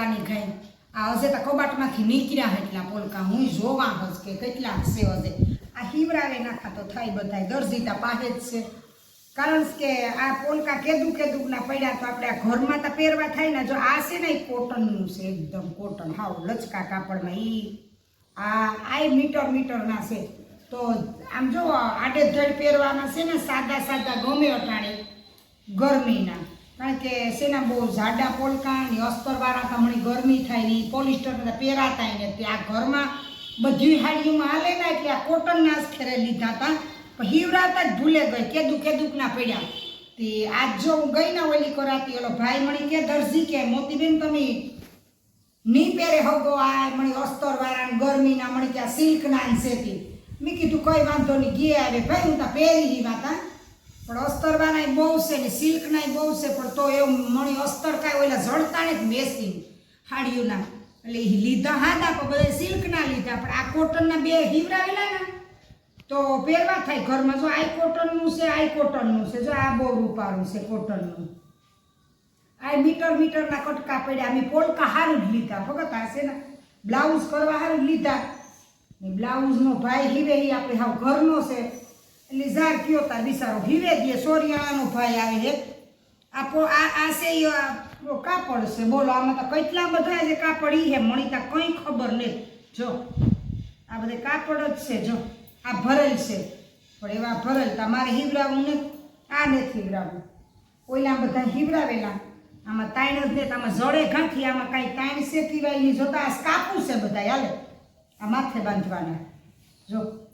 પોલકાની ગઈ આ હશે તો કબાટમાંથી નીકળ્યા એટલા પોલકા. હું જોવા હજ કે કેટલા હશે હશે આ હિવરાવે નાખા તો થાય બધાય. દરજીતા પાસે જ છે. કારણ કે આ પોલકા કેદું કેદુંના પડ્યા તો આપણે આ ઘરમાં તો પહેરવા થાય ને જો આ છે ને એ કોટનનું છે એકદમ કોટન. હાવ લચકા કાપડમાં એ આ આ મીટર મીટરના છે. તો આમ જો આડે ધડ પહેરવાના છે ને સાદા સાદા ગમે અટાણે ગરમીના. કારણ કે શેના બહુ જાડા પોલકા ને અસ્તરવાળા હમણાં ગરમી થાય ને પોલિસ્ટર બધા પહેરાતા ને તે આ ઘરમાં બધી હાડીઓમાં હાલે ને એટલે આ કોટનના જ ખેરે લીધા હતા પણ હિવરાતા જ ભૂલે ગઈ, કેદું ના પડ્યા. તે આજ જો હું ગઈ ના ઓલી કરાતી, ઓલો ભાઈ મળી કે, દરજી કે, મોતીબેન તમે નહીં પહેરે હગો આ મળી અસ્તરવાળા ગરમીના મળી કે આ સિલ્કના ને સેતી. મેં કીધું, કઈ વાંધો નહીં, ઘી આવે. ભાઈ, હું તો પહેરી હી વાતા પણ અસ્તર વાળા બહુ છે ને સિલ્કના બહુ છે, પણ તો એવું મણી અસ્તર કાંઈ ઓલા જડતા ને મેસિંગ હાડીઓના. એટલે એ લીધા હાતા પણ બધા સિલ્કના લીધા, પણ આ કોટનના બે હિવરાવેલા ને, તો પહેરવા થાય ઘરમાં. જો આઈ કોટનનું છે આઈ કોટનનું છે, જો આ બહુ રૂપારું છે કોટનનું આ મીટર મીટરના કટકા પડ્યા, અમે પોલકા હારું જ લીધા આ છે ને બ્લાઉઝ કરવા હારું જ લીધા. ને બ્લાઉઝનો ભાઈ હીરે એ આપણે હાવ ઘરનો છે એટલે ઝાર કયો તાર બિસારો હીવે દે સોરિયાણાનો ભાઈ આવે છે. આપો આ આ છે કાપડ છે. બોલો, આમાં તો કેટલા બધા છે કાપડ? ઈ હે મણિતા, કંઈ ખબર નહીં. જો, આ બધે કાપડ જ છે, જો. આ ભરેલ છે. પણ એવા ભરેલ તમારે હિવરાવું ને, આ નથી હિવરાવું. ઓલા બધા હિવરાવેલા. આમાં તાણ જ ને, આમાં જડે ગાંઠી આમાં કાંઈ તાણ છે પીવાય નહીં જોતા આ કાપું છે બધા હાલે. આ માથે બાંધવાના. જો.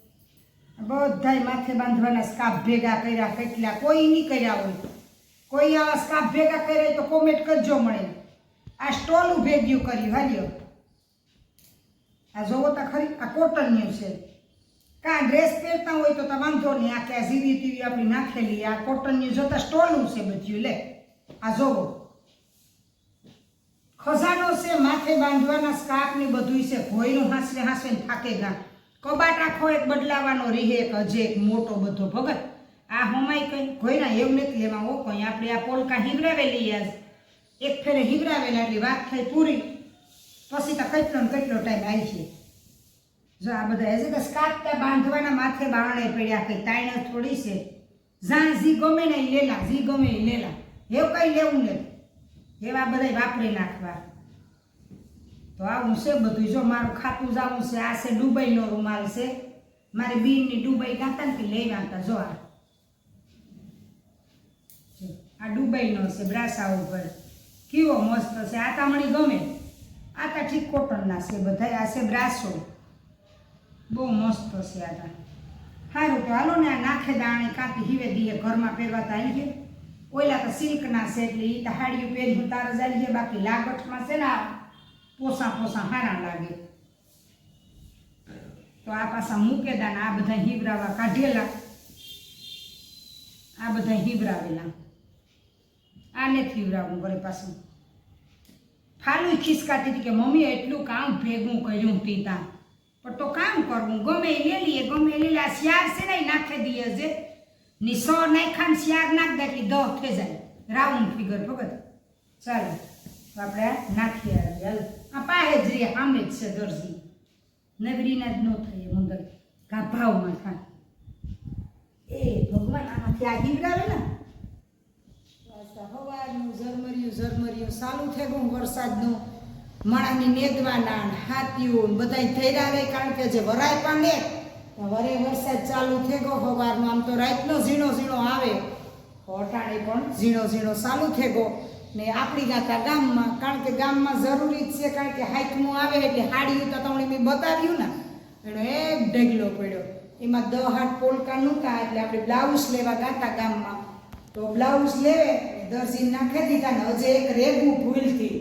બધાય માથે બાંધવાના સ્કાફ ભેગા કર્યા, કેટલા? કોઈ નહીં કર્યા હોય. કોઈ આવા સ્કાફ ભેગા કર્યા તો કોમેન્ટ કરજો મળે આ સ્ટોલ ભેગ્યું ગયું કર્યું, હાલ્યો. આ જોવો તો ખરી, આ કોટનનું છે. કાં ડ્રેસ પહેરતા હોય તો તો વાંધો નહીં. આ કે ઝીરી ટીવી આપણી નાખેલી, આ કોટનની જોતા સ્ટોલનું છે બધું લે. આ જોવો. ખજાનો છે, માથે બાંધવાના સ્કાફ ને બધું છે. ભોયનું હાંસવે હાંસવે ને થાકે ગા કબાટ આખો એક બદલાવાનો રીહે એક હજે એક મોટો બધો ભગત. આ હમાય કંઈ કોઈના એવું નથી લેવા હો કંઈ. આપણે આ પોલકા હિવરાવેલી યાર એક ફેરે હિવરાવેલા એટલી વાત થઈ પૂરી. પછી તો કેટલો ને કેટલો ટાઈમ આવી છે. જો આ બધા હજી તો સ્કાર્ફ બાંધવાના માથે બારણે પડ્યા કંઈ તાઈણ થોડી છે. જાણ જી ગમે ને લેલા, જી ગમે લેલા. એવું કંઈ લેવું નથી. એવા બધા વાપરી નાખવા. તો આવું છે બધું. જો મારું ખાતું જાવું છે આ છે દુબઈનો રૂમાલ છે. મારી બીનની દુબઈ ગાતા ને લઈ હતા જો આ. જો, આ દુબઈનો છે બ્રાસા ઉપર. કેવો મસ્ત છે. આ તામણી ગમે. આ તા ઠીક કોટનના છે બધા. આ છે બ્રાસો. બહુ મસ્ત છે આ તા. સારું તો હાલો ને આ નાખે દાણે કાપી હીવે દીએ ઘરમાં પહેરવા તા આવી ગયા ઓલા તો સિલ્કના છે એટલે એ તો હાડીઓ પહેરી તાર જાય બાકી લાગઠમાં છે ને આ પોસા પોસા હારા લાગે. તો આ પાછા મૂકેદા ને આ બધા હિબરાવા કાઢેલા. આ બધા હિબરાવેલા આ નથી હિવરાવું ઘરે પાછું. ફાલું ખિસકાતી હતી કે, મમ્મી, એટલું કામ ભેગું કર્યું પીતા પણ તો કામ કરવું, ગમે એ લઈએ ગમે એ લઈ લે. આ શિયાર છે ને નાખી દઈએ છે ની સો નાખ્યા ને શિયાર નાખ દે એટલે દહ થઈ જાય. રાઉન્ડ ફિગર ભગત ચાલો આપણે નાખીએ. હાલ. આ પાસે જ છે દરજી નગરીના જ ન થાય કા ભાવમાં થાય એ ભગવાન આમાંથી આ હિવડાવે ને સવારનું ઝરમરિયું ઝરમરિયું ચાલુ થઈ ગયું વરસાદનું માણાની નેદવાના હાથીઓ ને બધાય થયેલા રહે કારણ કે જે વરાય પાંડે વરે વરસાદ ચાલુ થઈ ગયો સવારનો આમ તો રાતનો ઝીણો ઝીણો આવે. અટાણે પણ ઝીણો ઝીણો ચાલુ થઈ ગયો ને આપણી ગાતા ગામમાં, કારણ કે ગામમાં જરૂરી જ છે, કારણ કે હાઈકનું આવે એટલે હાડીયું તો તમને મેં બતાવ્યું ને. એનો એક ઢગલો પડ્યો. એમાં દહ હાથ પોલકા નહોતા, એટલે આપણે બ્લાઉઝ લેવા ગાતા ગામમાં. તો બ્લાઉઝ લેવે દરજી નાખી દીધા ને હજે એક રેગું ભૂલથી.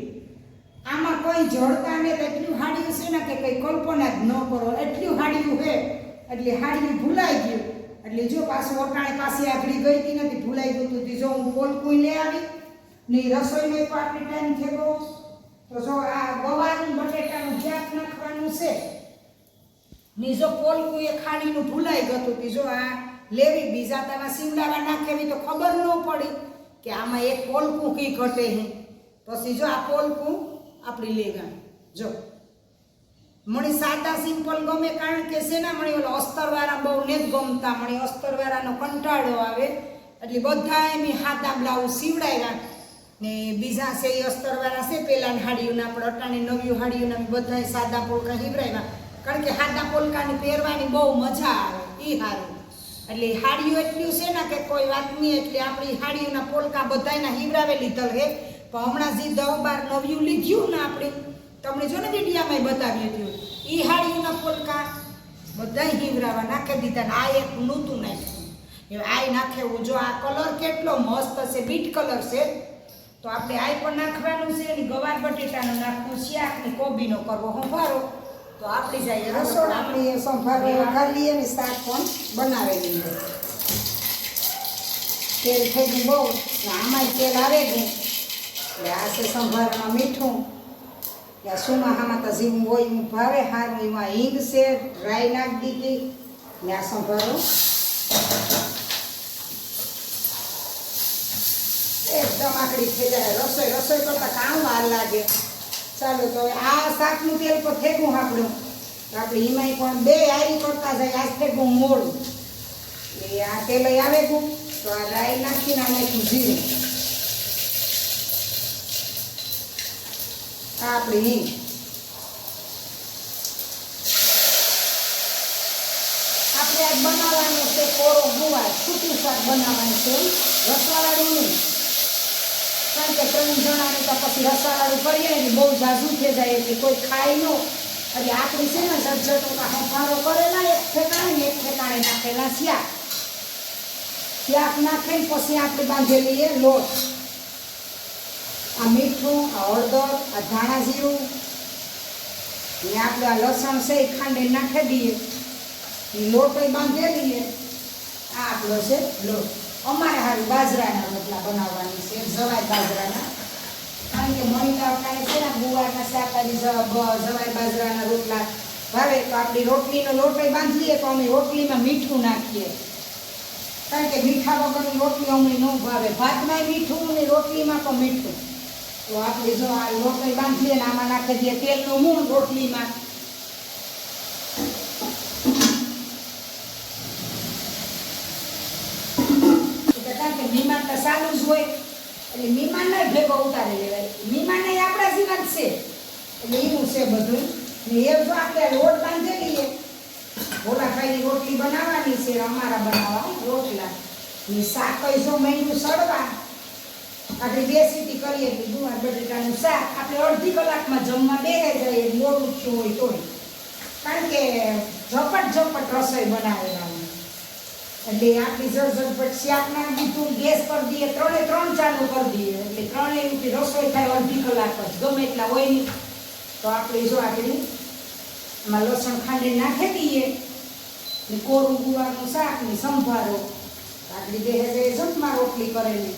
આમાં કોઈ જડતા ને એટલું હાડિયું છે ને કે કઈ કલ્પના જ ન કરો. એટલું હાડિયું હે એટલે હાડ્યું ભૂલાઈ ગયું. એટલે જો પાછું અટાણે પાસે આગળ ગઈ હતી નથી ભૂલાઈ ગયું હતું. જો હું પોલકું લઈ આવી ને રસોઈનો એક આપણે ટાઈમ થયો તો જો આ ગવારનું બટેટાનું ક્યાંક નાખવાનું છે, ને જો પોલકું એ ખાણીનું ભૂલાઈ ગયું હતું જો આ લેવી બીજા તારા સીવડાવા નાખેવી તો ખબર ન પડી કે આમાં એક પોલકું કી ઘટે હે પછી જો આ પોલકું આપણી લેગા જો. મણી સાદા સિમ્પલ ગમે કારણ કે શેના મને ઓલો અસ્તરવાળા બહુ ને જ ગમતા મણી. અસ્તરવાળાનો કંટાળો આવે. એટલે બધા એમ હાથા બ્લાઉઝ સીવડાવ્યા ને બીજા છે એ અસ્તરવાળા છે પેલા હાડીઓના આપણે અટાણી નવ્યું હાડીઓના બધા સાદા પોલકા સીવડાવ્યા કારણ કે સાદા પોલકાની પહેરવાની બહુ મજા આવે એ સારું એટલે હાડીઓ એટલું છે ને કે કોઈ વાત નહીં, એટલે આપણી હાડીઓના પોલકા બધાયના હીવરાવે લીધા હે. પણ હમણાં જે દહ નવ્યું લીધ્યું ને આપણે, તમને જો ને વિડીયામાં બતાવ્યું દીધું એ હાડીઓના પોલકા બધા હીવરાવા નાખી દીધા આ એક નૂતું નાખ્યું. આ નાખેવું જો આ કલર કેટલો મસ્ત છે, બીટ કલર છે. તો આપણે આય પણ નાખવાનું છે અને ગવાર બટેટાનો નાખવું શાક ને કોબીનો કરવો સંભારો તો આપણી જાય રસોડ. આપણે સંભારો વઘારી અને ને શાક પણ બનાવેલી લઈએ. તેલ થઈ ગયું બહુ. ને આમાંય તેલ આવે ગયું એટલે આ છે સંભારમાં મીઠું. ત્યાં સુમાં હામાં તો જીવું હોય હું ભાવે હારું. એમાં હિંગ છે ડ્રાય નાખી દીધી. ને આ સંભારો. એકદમ આકડી થઈ જાય. રસોઈ રસોઈ કરતા કામ વાર લાગે. ચાલો, તો આ શાકનું તેલ તો ફેંકું આપણું. આપણે એમાંય પણ બે આરી કરતા જાય. આજ ફેંકું મોડું. એ આ તેલ આવે ગયું તો આ રાઈ નાખીને આ આ આપણી હિંગ. આપણે છે કોરો ગુવાર. છૂટું શાક બનાવવાનું છે. રસવાળાનું નહીં. કારણ કે ત્રણ જણાને તો પછી રસાવાળું કરીએ ને બહુ ઝાઝું થઈ જાય એટલે કોઈ ખાય ન. એટલે આપણી છે ને સજ્જતો હંફારો કરેલા એક ઠેકાણે એક ઠેકાણે નાખેલા શાક શાક નાખીને પછી આપણે બાંધેલી એ લોટ. આ મીઠું, આ હળદર, આ ધાણા જીરું. ને આપણે આ લસણ છે એ ખાંડે નાખી દઈએ. લોટ બાંધેલી આ આપણો છે લોટ. અમારે હારું બાજરાના રોટલા બનાવવાની છે, જવાય બાજરાના. કારણ કે મણિકા કાંઈ છે ને, ગુવારના શાકભાજી જવા- જવાય બાજરાના રોટલા. ભાવે તો આપણી રોટલીનો લોટ બાંધીએ તો અમે રોટલીમાં મીઠું નાખીએ. કારણ કે મીઠા વગરની રોટલી અમને ન ભાવે. ભાતમાં મીઠું ને રોટલીમાં પણ મીઠું. તો આપણે જો આ રોટલી બાંધીએ ને, આમાં નાખી દઈએ, તેલનું મૂળ રોટલીમાં એટલે કારણ કે તો જ હોય. એટલે મહેમાનને ભેગો ઉતારી લેવાય. મહેમાનને આપણા જીવન છે. એટલે એવું છે બધું. ને એ જો આપણે રોટ બાંધેલી ભોલાભાઈની રોટલી બનાવવાની છે, અમારા બનાવવા. રોટલા. ને શાક જો મહિનું સડવા આપણે બે સીટી કરીએ એટલે ગુવાર બટેટાનું શાક. આપણે અડધી કલાકમાં જમવા બેસે જઈએ મોડું થયું હોય તોય. કારણ કે ઝપટ ઝપટ રસોઈ બનાવેલા એટલે આપણી ઝટઝટ પછી નાખી દીધું ગેસ કરી દઈએ ત્રણે ત્રણ ચાલુ કરી દઈએ એટલે ત્રણે એવી રસોઈ થાય અડધી કલાક જ ગમે એટલા હોય નહીં તો આપણે જો આપણી એમાં લસણ ખાંડી નાખી દઈએ ને કોરું ગુવારનું શાક ને સંભારો બે હજાર જમવા રોટલી કરેલી